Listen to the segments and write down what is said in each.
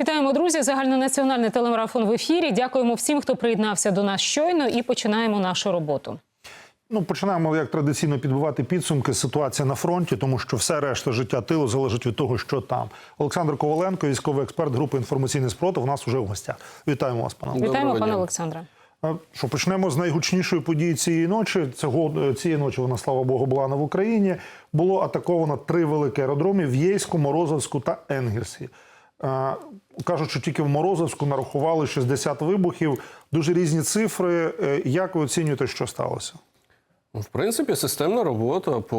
Вітаємо, друзі! Загальнонаціональний телемарафон в ефірі. Дякуємо всім, хто приєднався до нас щойно, і починаємо нашу роботу. Ну, починаємо як традиційно підбивати підсумки ситуації на фронті, тому що все решта життя тилу залежить від того, що там. Олександр Коваленко, військовий експерт групи інформаційний спротив. У нас вже в гостях. Вітаємо вас, пане. Олександре. Вітаємо, пане. Олександре. Що почнемо з найгучнішої події цієї ночі. Цього цієї ночі вона, слава Богу, була не в Україні. Було атаковано три великі аеродроми: в Єйську, Морозовську та Енгельсі. А, Кажуть, що тільки в Морозовську нарахували 60 вибухів. Дуже різні цифри. Е, Як ви оцінюєте, що сталося? В принципі, системна робота по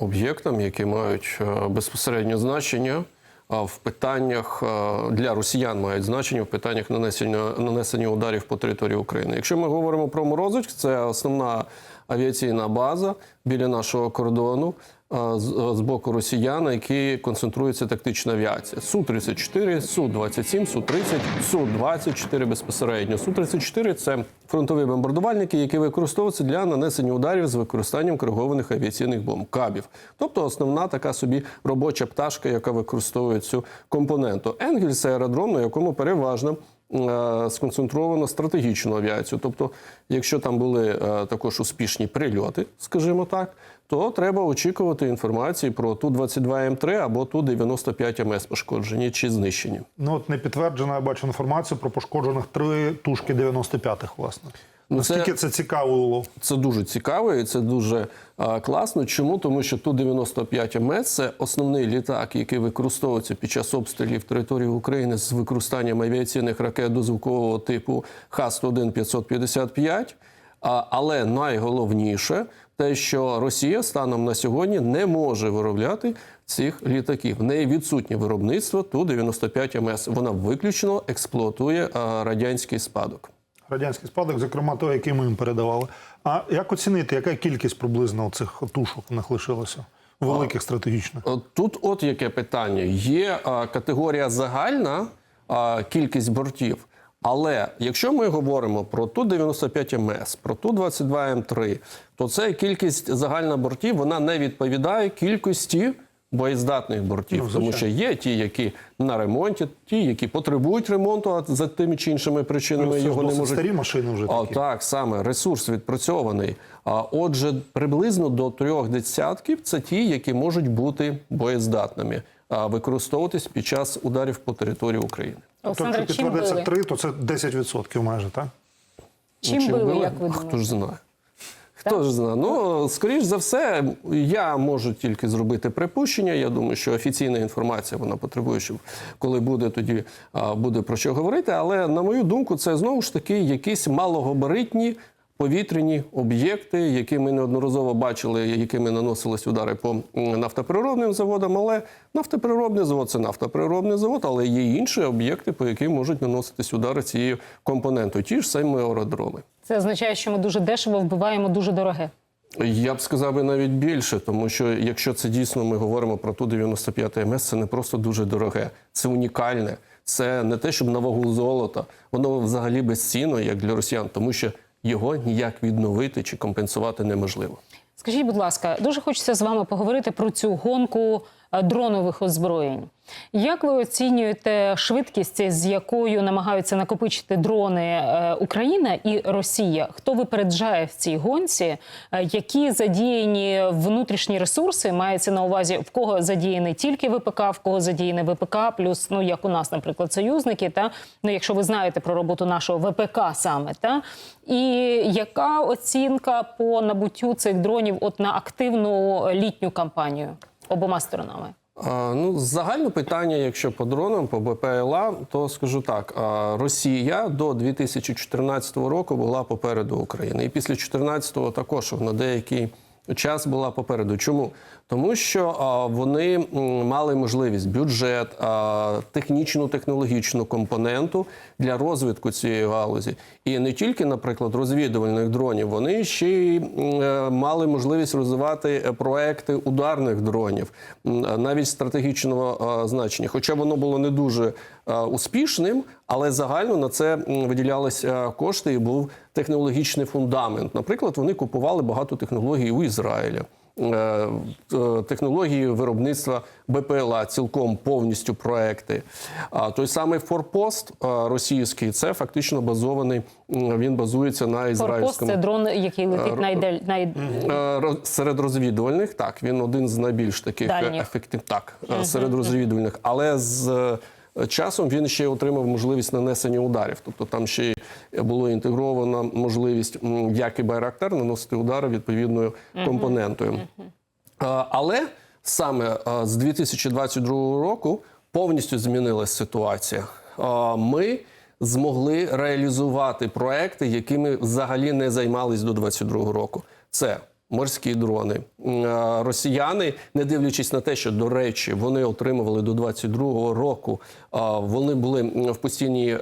об'єктам, які мають е, безпосереднє значення в питаннях е, для росіян мають значення в питаннях нанесення нанесення ударів по території України. Якщо ми говоримо про Морозовськ, це основна авіаційна база біля нашого кордону. Е, З, з боку росіян, на які концентрується тактична авіація. Су-34, Су-27, Су-30, Су-24 безпосередньо. Су-34 – це фронтові бомбардувальники, які використовуються для нанесення ударів з використанням коригованих авіаційних бомб кабів. Тобто основна така собі робоча пташка, яка використовує цю компоненту. Енгельс це аеродром, на якому переважно е, сконцентровано стратегічну авіацію. Тобто, якщо там були е, також успішні прильоти, скажімо так, то треба очікувати інформації про Ту-22М3 або Ту-95МС пошкоджені чи знищені. Ну от не підтверджена, я бачу інформацію про пошкоджених три тушки 95-х, власне. Ну, це- Наскільки це цікаво було? Це дуже цікаво і це дуже а, класно. Чому? Тому що Ту-95 МС – це основний літак, який використовується під час обстрілів території України з використанням авіаційних ракет дозвукового типу Х-101-555. А, але найголовніше те, що Росія станом на сьогодні не може виробляти цих літаків. В неї відсутнє виробництво Ту-95 МС. Вона виключно експлуатує радянський спадок. Радянський спадок, зокрема той, який ми їм передавали. А як оцінити, яка кількість приблизно цих тушок в них лишилася? Великих стратегічних? Тут от яке питання. Є категорія загальна кількість бортів. Але якщо ми говоримо про Ту-95 МС, про Ту-22М3, то це кількість загальна бортів вона не відповідає кількості боєздатних бортів. Ну, тому що є ті, які на ремонті, ті, які потребують ремонту, а за тими чи іншими причинами Це ж його не можуть старі машини вже а, такі. так, саме ресурс відпрацьований. А отже, приблизно до трьох десятків це ті, які можуть бути боєздатними, а використовуватись під час ударів по території України. Тобто, якщо підтвердиться били? три, то це 10% майже, так? Чим Ну, били, як ви Хто ж знає? Хто ж знає? Ну, скоріш за все, я можу тільки зробити припущення. Я думаю, що офіційна інформація вона потребує, щоб коли буде, тоді буде про що говорити. Але на мою думку, це знову ж таки якісь малогабаритні повітряні об'єкти, які ми неодноразово бачили, якими наносились удари по м, нафтопереробним заводам. Але нафтопереробний завод це нафтопереробний завод, але є інші об'єкти, по яким можуть наноситись удари цією компонентою. Ті ж самі аеродроми. Це означає, що ми дуже дешево вбиваємо дуже дороге. Я б сказав би навіть більше, тому що якщо це дійсно ми говоримо про ту 95 МС, це не просто дуже дороге, це унікальне. Це не те, щоб на вагу золота. Воно взагалі безцінно, як для росіян, тому що його ніяк відновити чи компенсувати неможливо. Скажіть, будь ласка, дуже хочеться з вами поговорити про цю гонку дронових озброєнь. Як ви оцінюєте швидкість, з якою намагаються накопичити дрони е, Україна і Росія? Хто випереджає в цій гонці? Е, Які задіяні внутрішні ресурси? Мається на увазі в кого задіяний тільки ВПК, в кого задіяний ВПК, плюс ну як у нас, наприклад, союзники. Та ну, якщо ви знаєте про роботу нашого ВПК саме, та і яка оцінка по набуттю цих дронів от на активну літню кампанію обома сторонами? Ну, загальне питання, якщо по дронам, по БПЛА, то скажу так: Росія до 2014 року була попереду України. І після 2014 також на деякий час була попереду. Чому? Тому що а, вони мали можливість бюджет, а, технічну технологічну компоненту для розвитку цієї галузі. І не тільки, наприклад, розвідувальних дронів, вони ще й е, мали можливість розвивати е, проекти ударних дронів, навіть стратегічного е, значення. Хоча воно було не дуже е, успішним, але загально на це виділялися кошти і був технологічний фундамент. Наприклад, вони купували багато технологій у Ізраїля. е, е, технології виробництва БПЛА, цілком повністю проекти. А той самий Форпост е, російський, це фактично базований. Він базується на Форпост ізраїльському це дрон, який летить найдель... най... Е, серед розвідувальних. Так, він один з найбільш таких ефективних. Так, е, серед розвідувальних, але з е, часом він ще отримав можливість нанесення ударів. Тобто там ще й було інтегрована можливість, як і Байрактар, наносити удари відповідною компонентою. Але саме з 2022 року повністю змінилася ситуація. Ми змогли реалізувати проекти, якими взагалі не займались до 2022 року. Це морські дрони. Росіяни, не дивлячись на те, що до речі, вони отримували до 22 року. Вони були в постійній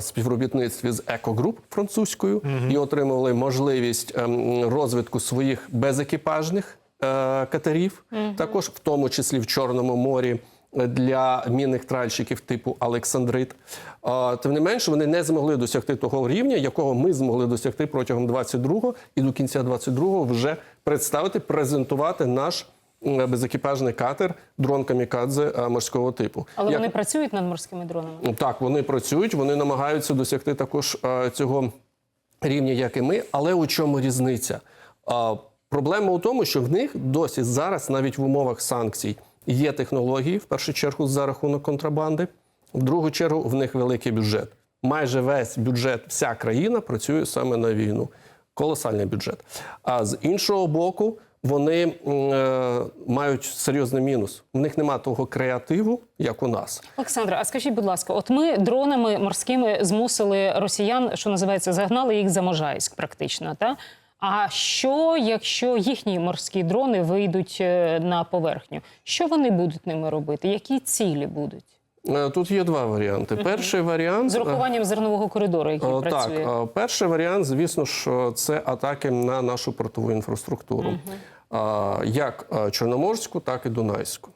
співробітництві з Екогруп французькою і отримували можливість ем, розвитку своїх безекіпажних е, катерів, також в тому числі в Чорному морі. Для мінних тральщиків типу Олександрит. Тим не менше, вони не змогли досягти того рівня, якого ми змогли досягти протягом 22-го і до кінця 22-го вже представити, презентувати наш безекіпажний катер дрон камікадзе е, морського типу. Але Як- вони працюють над морськими дронами. так, вони працюють, вони намагаються досягти також е, цього рівня, як і ми. Але у чому різниця? Проблема у тому, що в них досі зараз, навіть в умовах санкцій, є технології, в першу чергу, за рахунок контрабанди, в другу чергу, в них великий бюджет. Майже весь бюджет, вся країна працює саме на війну. Колосальний бюджет. А з іншого боку, вони е, мають серйозний мінус. В них немає того креативу, як у нас. Олександра, а скажіть, будь ласка, от ми дронами морськими змусили росіян, що називається, загнали їх за Можайськ, практично. Та? А що, якщо їхні морські дрони вийдуть е, на поверхню? Що вони будуть ними робити? Які цілі будуть? Е, Тут є два варіанти. Перший варіант З урахуванням зернового коридору, який Е, працює. Так, е, перший варіант, звісно ж, е, це атаки на нашу портову інфраструктуру, Е, як е, Чорноморську, так і Дунайську.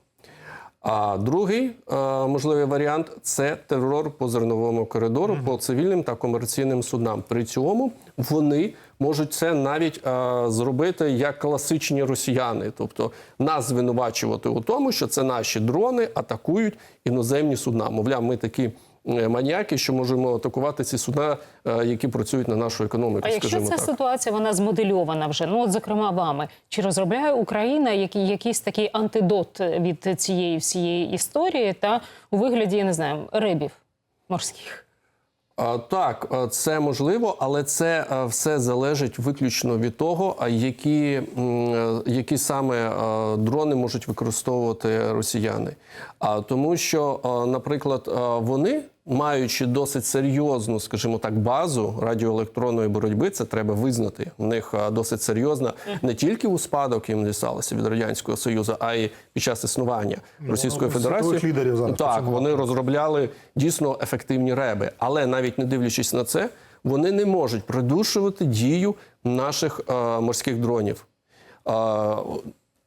А другий е, можливий варіант це терор по зерновому коридору, по цивільним та комерційним суднам. При цьому вони можуть це навіть е, зробити як класичні росіяни, тобто нас звинувачувати у тому, що це наші дрони атакують іноземні судна. Мовляв, ми такі маніяки, що можемо атакувати ці судна, е, які працюють на нашу економіку. А якщо ця так. ситуація вона змодельована вже, ну от зокрема вами, чи розробляє Україна який, якийсь такий антидот від цієї всієї історії та у вигляді, я не знаю, рибів морських? Так, це можливо, але це все залежить виключно від того, які, е, які саме дрони можуть використовувати росіяни. А тому, що, наприклад, вони. Маючи досить серйозну, скажімо так, базу радіоелектронної боротьби, це треба визнати. У них досить серйозна не тільки у спадок їм дісталося від радянського союзу, а й під час існування Російської ну, Федерації. лідерів зараз так, вони розробляли дійсно ефективні реби, але навіть не дивлячись на це, вони не можуть придушувати дію наших е, морських дронів.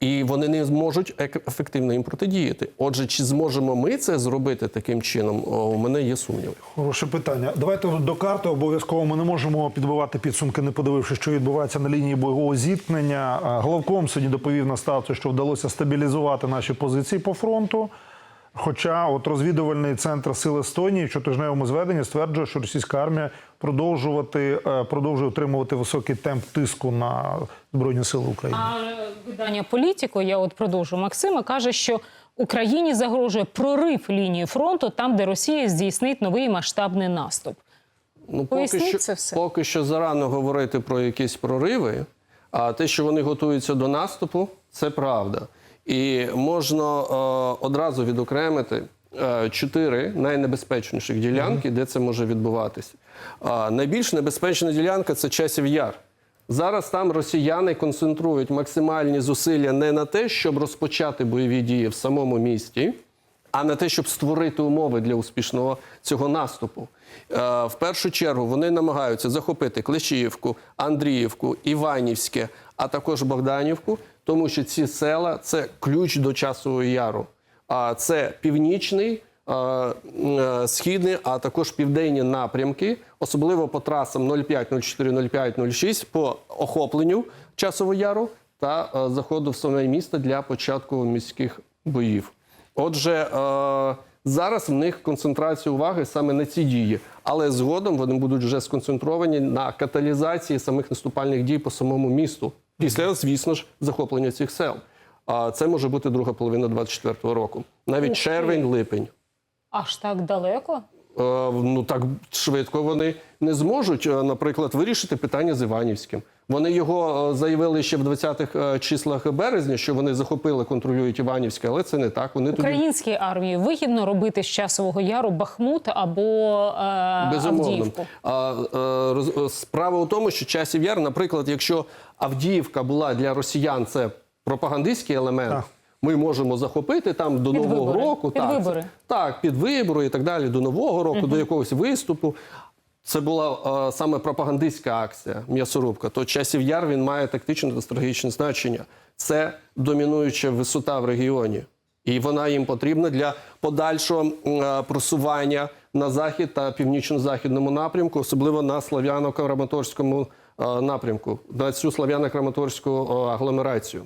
І вони не зможуть ек- ефективно їм протидіяти. Отже, чи зможемо ми це зробити таким чином? У мене є сумніви. Хороше питання. Давайте до карти обов'язково ми не можемо підбивати підсумки, не подивившись, що відбувається на лінії бойового зіткнення. Головком сьогодні доповів на ставці, що вдалося стабілізувати наші позиції по фронту. Хоча от розвідувальний центр сил Естонії в щотижневому зведенні стверджує, що російська армія продовжувати е, продовжує утримувати високий темп тиску на збройні сили України. А видання політико, я от продовжу Максима, каже, що Україні загрожує прорив лінії фронту там, де Росія здійснить новий масштабний наступ. Ну, Поясніть поки що, це все. поки що зарано говорити про якісь прориви, а те, що вони готуються до наступу, це правда. І можна е, одразу відокремити е, чотири найнебезпечніших ділянки, де це може відбуватися. Найбільш небезпечна ділянка це часів яр. Зараз там росіяни концентрують максимальні зусилля не на те, щоб розпочати бойові дії в самому місті, а на те, щоб створити умови для успішного цього наступу. Е, В першу чергу вони намагаються захопити Клещіївку, Андріївку, Іванівське, а також Богданівку, тому що ці села це ключ до часового яру. А це північний, е, е, східний, а також південні напрямки, особливо по трасам 05, 04, 05, 06 по охопленню часового яру та е, заходу в саме місто для початку міських боїв. Отже, зараз в них концентрація уваги саме на ці дії, але згодом вони будуть вже сконцентровані на каталізації самих наступальних дій по самому місту. Після, звісно ж, захоплення цих сел. А це може бути друга половина 24-го року, навіть червень, липень. Аж так далеко? Е, ну так швидко вони не зможуть, е, наприклад, вирішити питання з Іванівським. Вони його е, заявили ще в 20-х е, числах березня, що вони захопили, контролюють Іванівське, але це не так. Вони тоді Українській армії вигідно робити з часового яру Бахмут або е, безумовно. Авдіївку. А, роз- е, справа у тому, що часів яр, наприклад, якщо Авдіївка була для росіян це пропагандистський елемент. Так. Ми можемо захопити там до Під нового вибори. року, Під так, вибори. так, під вибори і так далі, до нового року, до якогось виступу. Це була е, саме пропагандистська акція м'ясорубка. То часів яр він має тактичне та стратегічне значення. Це домінуюча висота в регіоні, і вона їм потрібна для подальшого м, е, просування на захід та північно-західному напрямку, особливо на слав'яно-краматорському е, напрямку, на цю слав'яно-краматорську е, агломерацію.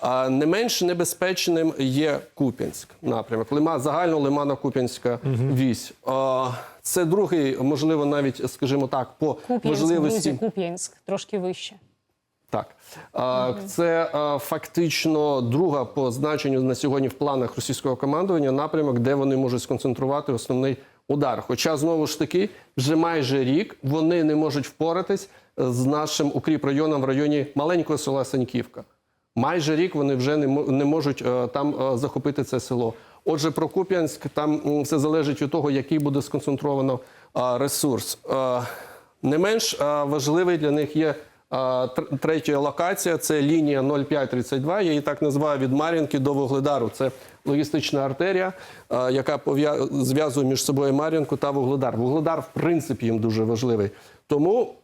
А не менш небезпечним є Куп'янськ напрямок. Лима загально Лимано-Куп'янська вісь. А, Це другий, можливо, навіть скажімо так, по Куп'янськ, можливості. друзі, Куп'янськ, трошки вище. Так, це фактично друга по значенню на сьогодні в планах російського командування напрямок, де вони можуть сконцентрувати основний удар. Хоча знову ж таки, вже майже рік вони не можуть впоратись з нашим укріпрайоном в районі маленького села Саньківка. Майже рік вони вже не можуть е, там е, захопити це село. Отже, про Куп'янськ там все залежить від того, який буде сконцентровано е, ресурс. Не менш важливий для них є третя локація. Це лінія 0532. Я її так називаю від Мар'їнки до Вугледару. Це логістична артерія, яка зв'язує між собою Мар'їнку та Вугледар. Вугледар, в принципі, їм дуже важливий. Тому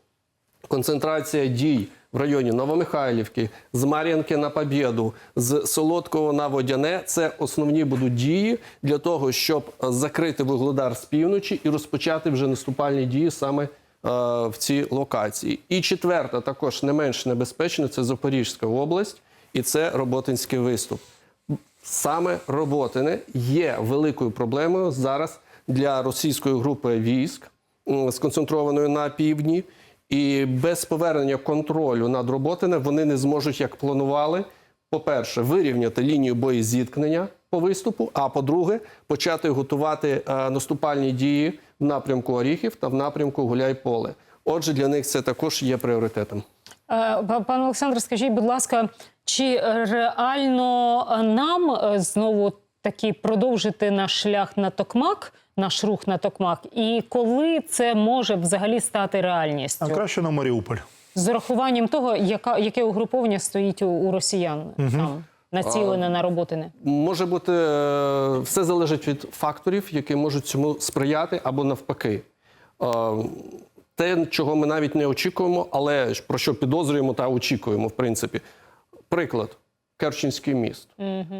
концентрація дій в районі Новомихайлівки, з Мар'їнки на Побєду, з Солодкого на Водяне це основні будуть дії для того, щоб закрити вугледар з півночі і розпочати вже наступальні дії саме е, в цій локації. І четверта, також не менш небезпечна, це Запорізька область, і це Роботинський виступ. Саме Роботине є великою проблемою зараз для російської групи військ, сконцентрованої на півдні. І без повернення контролю над Роботине вони не зможуть, як планували, по-перше, вирівняти лінію боєзіткнення по виступу, а по-друге, почати готувати е, наступальні дії в напрямку Оріхів та в напрямку Гуляй-Поле. Отже, для них це також є пріоритетом. Е, Пане Олександр, скажіть, будь ласка, чи реально нам е, знову таки продовжити наш шлях на Токмак, наш рух на Токмак, і коли це може взагалі стати реальністю? А краще на Маріуполь. З урахуванням того, яка, яке угруповання стоїть у, у росіян там, націлене на роботи? Може бути, е, все залежить від факторів, які можуть цьому сприяти або навпаки. Е, Те, чого ми навіть не очікуємо, але про що підозрюємо та очікуємо, в принципі. Приклад. Керченський міст.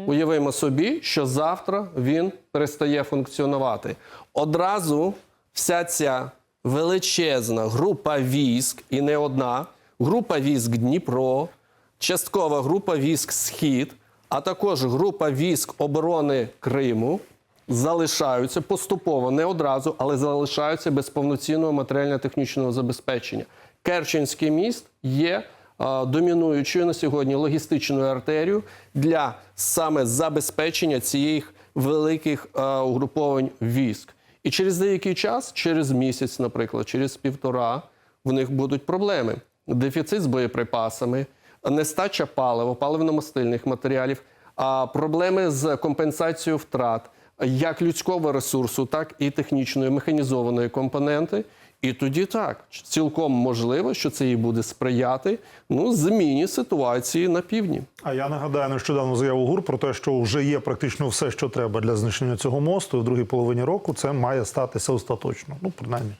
Уявимо собі, що завтра він перестає функціонувати. Одразу вся ця величезна група військ, і не одна, група військ Дніпро, часткова група військ Схід, а також група військ оборони Криму залишаються поступово, не одразу, але залишаються без повноцінного матеріально-технічного забезпечення. Керченський міст є домінуючою на сьогодні логістичною артерією для саме забезпечення цієї великих угруповань військ. І через деякий час, через місяць, наприклад, через півтора, в них будуть проблеми: дефіцит з боєприпасами, нестача палива, паливно-мастильних матеріалів, проблеми з компенсацією втрат як людського ресурсу, так і технічної механізованої компоненти. І тоді так цілком можливо, що це і буде сприяти ну зміні ситуації на півдні. А я нагадаю нещодавно заяву ГУР про те, що вже є практично все, що треба для знищення цього мосту. І в другій половині року це має статися остаточно. Ну, принаймні.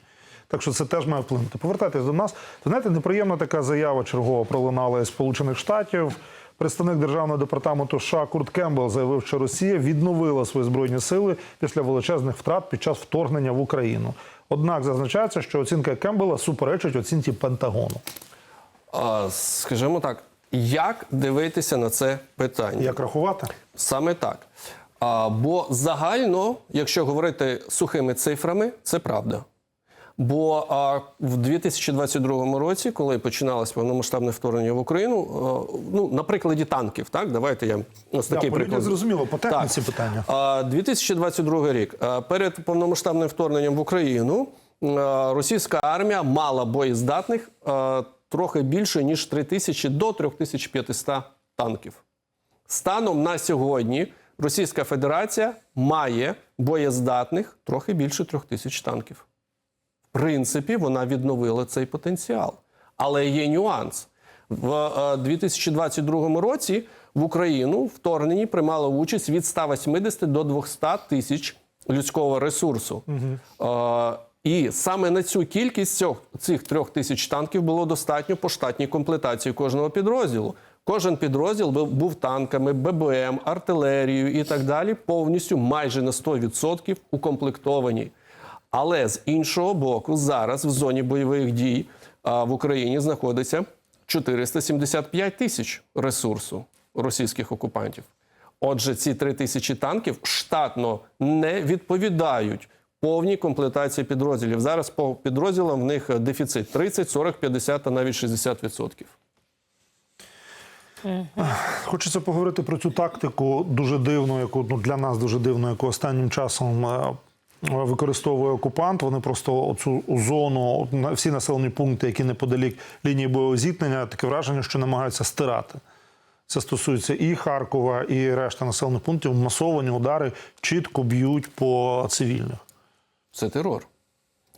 Так що це теж має вплинути. Повертайтесь до нас. То, знаєте, неприємна така заява чергова пролунала із Сполучених Штатів. Представник державного департаменту США Курт Кембл заявив, що Росія відновила свої збройні сили після величезних втрат під час вторгнення в Україну. Однак зазначається, що оцінка Кембела суперечить оцінці Пентагону. А, Скажімо так, Як дивитися на це питання? Як рахувати? Саме так. А, бо загально, якщо говорити сухими цифрами, це правда. Бо а, в 2022 році, коли починалось повномасштабне вторгнення в Україну, а, ну на прикладі танків, так давайте я ось такий людях приклад. зрозуміло, по техніці Так. питання. А, 2022 рік. А, Перед повномасштабним вторгненням в Україну а, російська армія мала боєздатних а, трохи більше ніж 3 тисячі до 3500 танків. Станом на сьогодні Російська Федерація має боєздатних трохи більше трьох тисяч танків. Принципі, вона відновила цей потенціал. Але є нюанс. В е, 2022 році в Україну в вторгненні приймало участь від 180 до 200 тисяч людського ресурсу. Е, і саме на цю кількість цього, цих трьох тисяч танків було достатньо по штатній комплектації кожного підрозділу. Кожен підрозділ був, був танками, ББМ, артилерією і так далі, повністю майже на 100% укомплектовані. Але з іншого боку, зараз в зоні бойових дій в Україні знаходиться 475 тисяч ресурсу російських окупантів. Отже, ці 3 тисячі танків штатно не відповідають повній комплектації підрозділів. Зараз по підрозділам в них дефіцит 30, 40, 50 та навіть 60%. Хочеться поговорити про цю тактику дуже дивну, яку ну для нас дуже дивну, яку останнім часом е, використовує окупант. Вони просто оцю зону, на- всі населені пункти, які неподалік лінії бойового зіткнення, таке враження, що намагаються стирати. Це стосується і Харкова, і решта населених пунктів. Масовані удари чітко б'ють по цивільних. Це терор.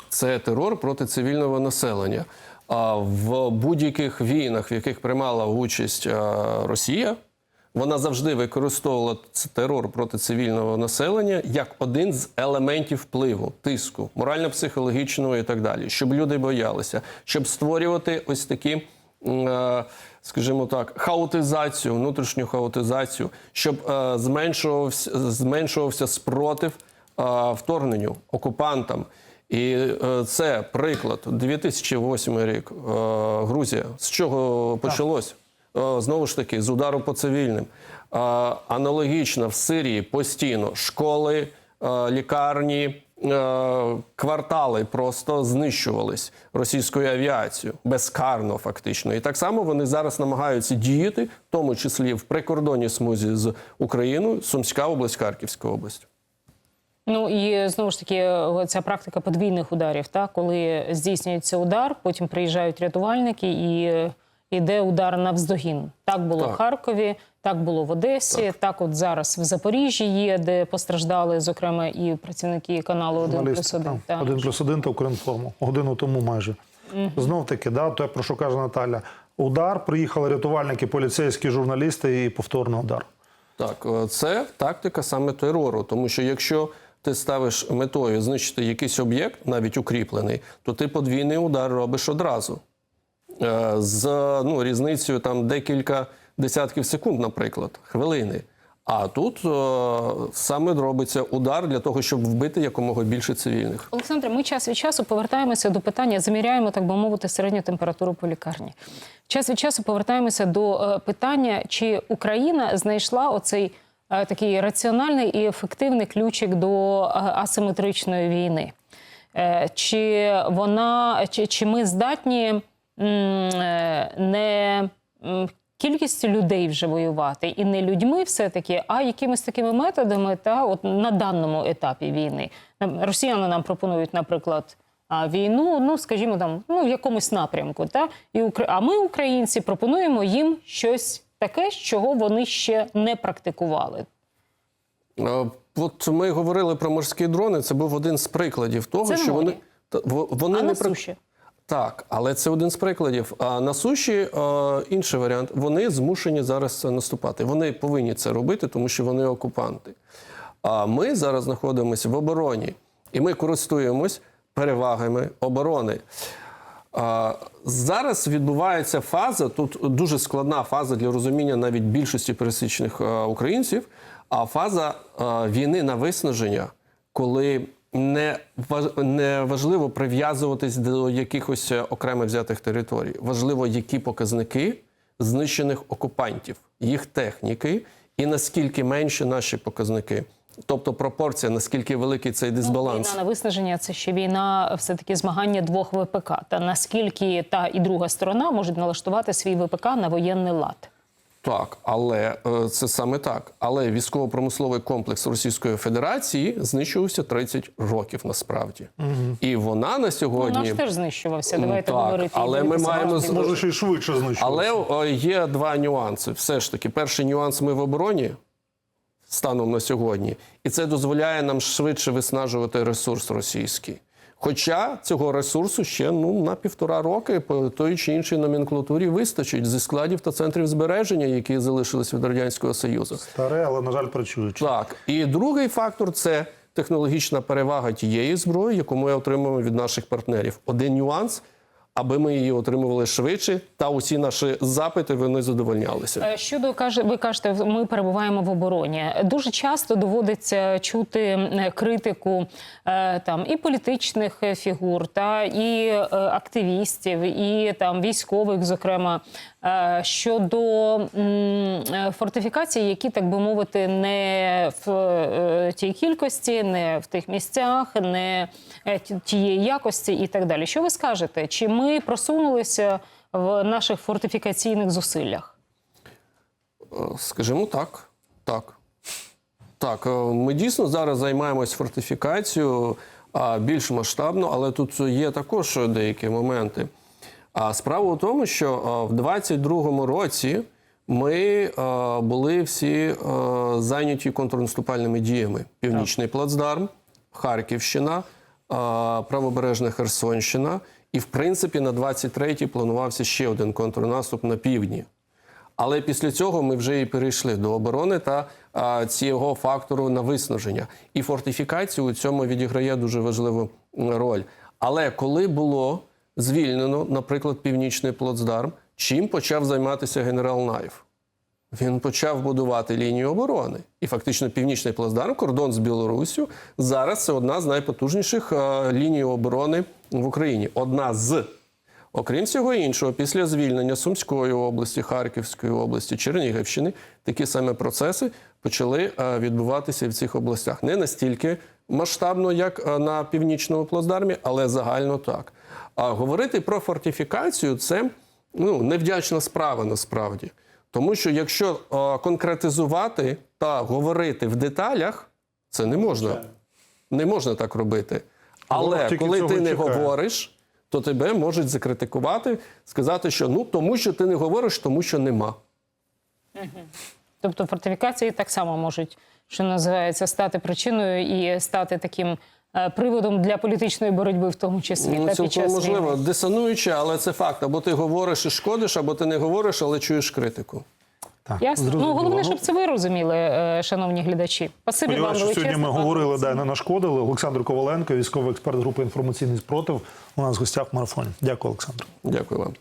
Це терор проти цивільного населення. А в будь-яких війнах, в яких приймала участь Росія, вона завжди використовувала терор проти цивільного населення як один з елементів впливу, тиску, морально-психологічного і так далі, щоб люди боялися, щоб створювати ось такі. е, Скажімо так, хаотизацію, внутрішню хаотизацію, щоб е, зменшувався, зменшувався спротив е, вторгненню окупантам. І це приклад 2008 рік. Грузія. З чого почалось? Е, Знову ж таки, з удару по цивільним. Е, Аналогічно в Сирії постійно школи, е, лікарні, квартали просто знищувались російською авіацією безкарно, фактично. І так само вони зараз намагаються діяти, в тому числі в прикордонній смузі з Україною, Сумська область, Харківська область. Ну і знову ж таки, ця практика подвійних ударів, так коли здійснюється удар, потім приїжджають рятувальники і йде удар навздогін. Так було Так. в Харкові, так було в Одесі, так. от зараз в Запоріжжі є, де постраждали, зокрема, і працівники каналу 1 плюс Журналісти, 1. Один плюс один та Укрінформу. Годину тому майже. Знов таки, да, те, про що каже Наталя. Удар, приїхали рятувальники, поліцейські, журналісти і повторний удар. Так, е, це тактика саме терору. Тому що якщо ти ставиш метою знищити якийсь об'єкт, навіть укріплений, то ти подвійний удар робиш одразу. Е, З ну, різницею там декілька десятків секунд, наприклад, хвилини. А тут е, саме робиться удар для того, щоб вбити якомога більше цивільних. Олександре, ми час від часу повертаємося до питання, заміряємо, так би мовити, середню температуру по лікарні. Час від часу повертаємося до е, питання, чи Україна знайшла оцей такий раціональний і ефективний ключик до асиметричної війни. Чи вона, чи, чи ми здатні не м, кількістю людей вже воювати і не людьми, все-таки, а якимись такими методами, та от на даному етапі війни. Росіяни нам пропонують, наприклад. а, Війну, ну скажімо, там ну в якомусь напрямку, та і а ми, українці, пропонуємо їм щось таке, чого вони ще не практикували. Е, От ми говорили про морські дрони. Це був один з прикладів того, Це що вони, морі. Та, вони а не на суші. Так, але це один з прикладів. А на суші е, інший варіант. Вони змушені зараз це наступати. Вони повинні це робити, тому що вони окупанти. А ми зараз знаходимося в обороні, і ми користуємось перевагами оборони. А, Зараз відбувається фаза, тут дуже складна фаза для розуміння навіть більшості пересічних е, українців. А фаза е, війни на виснаження, коли не, не важливо прив'язуватись до якихось е, окремо взятих територій. Важливо, які показники знищених окупантів, їх техніки, і наскільки менші наші показники. Тобто пропорція, наскільки великий цей дисбаланс. Війна на виснаження це ще війна, все таки змагання двох ВПК. Та наскільки та і друга сторона можуть налаштувати свій ВПК на воєнний лад. Так, але е, це саме так. Але військово-промисловий комплекс Російської Федерації знищувався 30 років насправді. І вона на Ну, сьогодні. наш теж знищувався. Ну, Давайте так, говорити. але ми маємо з- Може, ще й швидше знищувати. Але о, є два нюанси. Все ж таки, перший нюанс ми в обороні станом на сьогодні, і це дозволяє нам швидше виснажувати ресурс російський. Хоча цього ресурсу ще ну на півтора роки по той чи іншій номенклатурі вистачить зі складів та центрів збереження, які залишились від радянського союзу. Старе, але, на жаль, працюючи. Так, і другий фактор це технологічна перевага тієї зброї, яку ми отримуємо від наших партнерів. Один нюанс, аби ми її отримували швидше, та усі наші запити вони задовольнялися. Е, Щодо каже, ви кажете, ми перебуваємо в обороні. Дуже часто доводиться чути е, критику е, там і політичних фігур, та і активістів, і там військових, зокрема, щодо е, фортифікацій, які так би мовити, не в е, тій кількості, не в тих місцях, не е, тієї якості і так далі. Що ви скажете? Чи ми просунулися в наших фортифікаційних зусиллях? Скажімо так. Так. Так, ми дійсно зараз займаємось фортифікацією більш масштабно, але тут є також деякі моменти. А справа у тому, що е, в 22-му році ми е, були всі е, зайняті контрнаступальними діями: Північний плацдарм, Харківщина, правобережна Херсонщина. І, в принципі, на 23-й планувався ще один контрнаступ на півдні. Але після цього ми вже і перейшли до оборони та а, цього фактору на виснаження. І фортифікація у цьому відіграє дуже важливу роль. Але коли було звільнено, наприклад, північний плацдарм, чим почав займатися генерал Наєв? Він почав будувати лінію оборони. І фактично північний плацдарм, кордон з Білоруссю, зараз це одна з найпотужніших е, ліній оборони в Україні. Одна з. Окрім всього іншого, після звільнення Сумської області, Харківської області, Чернігівщини такі самі процеси почали е, відбуватися в цих областях. Не настільки масштабно, як е, на північному плацдармі, але загально так. А говорити про фортифікацію це ну, невдячна справа насправді. Тому що якщо е, конкретизувати та говорити в деталях, це не можна. Не можна так робити. Але Ворог тільки коли ти не чекає. говориш, то тебе можуть закритикувати, сказати, що ну тому, що ти не говориш, тому що нема. Тобто фортифікації так само можуть, що називається, стати причиною і стати таким приводом для політичної боротьби, в тому числі Ну, та під час можливо, війни. дисонуюче, але це факт. Або ти говориш і шкодиш, або ти не говориш, але чуєш критику. Так, Ясно. Ну головне, щоб це ви розуміли, е, шановні глядачі. Спасибі вам що величезне. сьогодні ми пане говорили, Олександре. да, не нашкодили. Олександр Коваленко, військовий експерт групи інформаційний спротив. У нас в гостях в марафоні. Дякую, Олександр. Дякую вам.